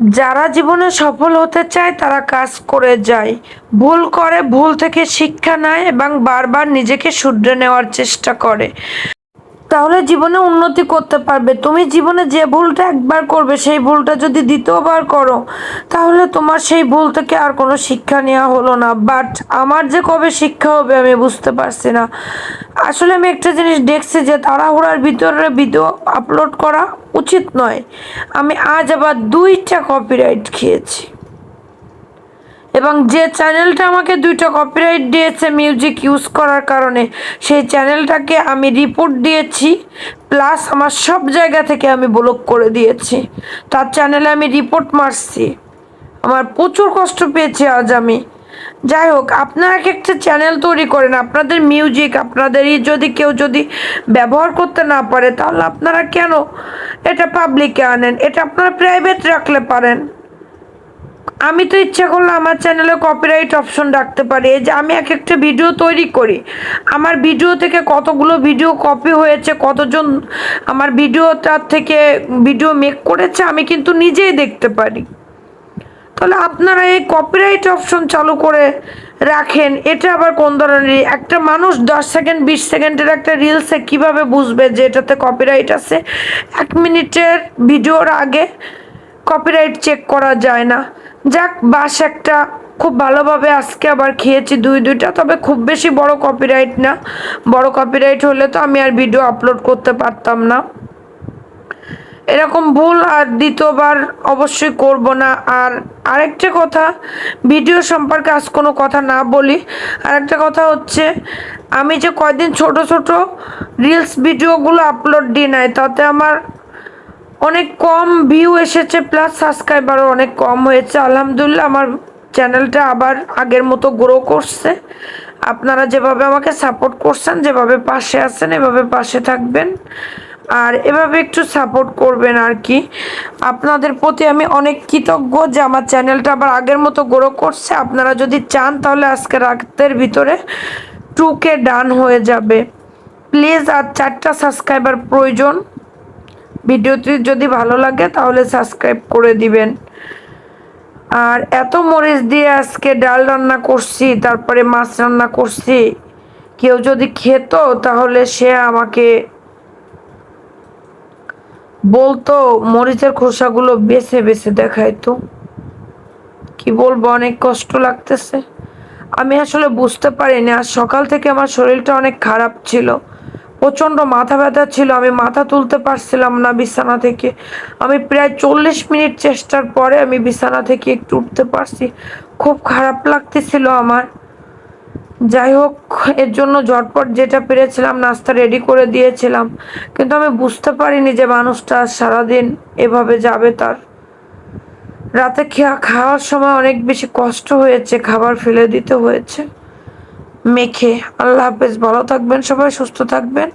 যারা জীবনে সফল হতে চায়, তারা কাজ করে যায়। ভুল করে, ভুল থেকে শিক্ষা নেয় এবং বারবার নিজেকে শুধরে নেওয়ার চেষ্টা করে। তাহলে জীবনে উন্নতি করতে পারবে। তুমি জীবনে যে ভুলটা একবার করবে, সেই ভুলটা যদি দ্বিতীয়বার করো, তাহলে তোমার সেই ভুল থেকে আর কোনো শিক্ষা নেওয়া হলো না। বাট আমার যে কবে শিক্ষা হবে আমি বুঝতে পারছি না। আসলে আমি একটা জিনিস দেখছি যে তাড়াহুড়ার ভিতরে ভিডিও আপলোড করা উচিত নয়। আমি আজ আবার দুইটা কপিরাইট খেয়েছি। এবং যে চ্যানেলটা আমাকে দুইটা কপিরাইট দিয়েছে মিউজিক ইউজ করার কারণে, সেই চ্যানেলটাকে আমি রিপোর্ট দিয়েছি প্লাস আমার সব জায়গা থেকে আমি ব্লক করে দিয়েছি। তার চ্যানেলে আমি রিপোর্ট মারছি। আমার প্রচুর কষ্ট পেয়েছি আজ আমি। যাই হোক, আপনারা এক একটা চ্যানেল তৈরি করেন, আপনাদের মিউজিক আপনাদেরই যদি কেউ যদি ব্যবহার করতে না পারে, তাহলে আপনারা কেন এটা পাবলিকে আনেন? এটা আপনারা প্রাইভেট রাখলে পারেন। আমি তো ইচ্ছা করলে আমার চ্যানেলে কপিরাইট অপশন রাখতে পারি। যে আমি এক একটা ভিডিও তৈরি করি। আমার ভিডিও থেকে কতগুলো ভিডিও কপি হয়েছে, কতজন আমার ভিডিওটার থেকে ভিডিও মেক করেছে, আমি কিন্তু নিজেই দেখতে পারি। তাহলে আপনারা এই কপিরাইট অপশন চালু করে রাখেন, এটা আবার কোন ধরনের? একটা মানুষ দশ সেকেন্ড বিশ সেকেন্ডের একটা রিলসে কীভাবে বুঝবে যে এটাতে কপিরাইট আছে? এক মিনিটের ভিডিওর আগে কপিরাইট চেক করা যায় না। যাক, বাস একটা খুব ভালোভাবে আজকে আবার খেয়েছি দুই দুইটা, তবে খুব বেশি বড় কপিরাইট না। বড় কপিরাইট হলে তো আমি আর ভিডিও আপলোড করতে পারতাম না। এরকম ভুল আর দ্বিতীয়বার অবশ্যই করব না। আর আরেকটা কথা ভিডিও সম্পর্কে আজ কোনো কথা না বলি। আরেকটা কথা হচ্ছে, আমি যে কয়দিন ছোট ছোট রিলস ভিডিওগুলো আপলোড দিই নাই, তাতে আমার অনেক কম ভিউ এসেছে প্লাস সাবস্ক্রাইবারও অনেক কম হয়েছে। আলহামদুলিল্লাহ, আমার চ্যানেলটা আবার আগের মতো গ্রো করছে। আপনারা যেভাবে আমাকে সাপোর্ট করছেন, যেভাবে পাশে আছেন, এভাবে পাশে থাকবেন। আর এভাবে একটু সাপোর্ট করবেন আর কি। আপনাদের প্রতি আমি অনেক কৃতজ্ঞ যে আমার চ্যানেলটা আবার আগের মতো গ্রো করছে। আপনারা যদি চান, তাহলে আজকে রাতের ভিতরে টুকে ডান হয়ে যাবে। প্লিজ আর চারটা সাবস্ক্রাইবার প্রয়োজন। ভিডিওটি যদি ভালো লাগে তাহলে সাবস্ক্রাইব করে দিবেন। আর এত মরিচ দিয়ে আজকে ডাল রান্না করছি, তারপরে মাছ রান্না করছি, কেউ যদি খেত তাহলে সে আমাকে বলতো, মরিচের খোসাগুলো বেছে বেছে দেখাইতো। কি বলব, অনেক কষ্ট লাগতেছে। আমি আসলে বুঝতে পারিনি আর সকাল থেকে আমার শরীরটা অনেক খারাপ ছিল। প্রচণ্ড মাথা ব্যথা ছিল, আমি মাথা তুলতে পারছিলাম না বিছানা থেকে। আমি প্রায় চল্লিশ মিনিট চেষ্টার পরে আমি বিছানা থেকে একটু উঠতে পারছি। খুব খারাপ লাগতেছিল আমার। যাই হোক, এর জন্য ঝটপট যেটা পেরেছিলাম, নাস্তা রেডি করে দিয়েছিলাম। কিন্তু আমি বুঝতে পারিনি যে মানুষটা সারাদিন এভাবে যাবে তার। রাতে খেয়া, খাওয়ার সময় অনেক বেশি কষ্ট হয়েছে, খাবার ফেলে দিতে হয়েছে। মেখে। আল্লাহ হাফেজ ভালো থাকবেন সবাই সুস্থ থাকবেন।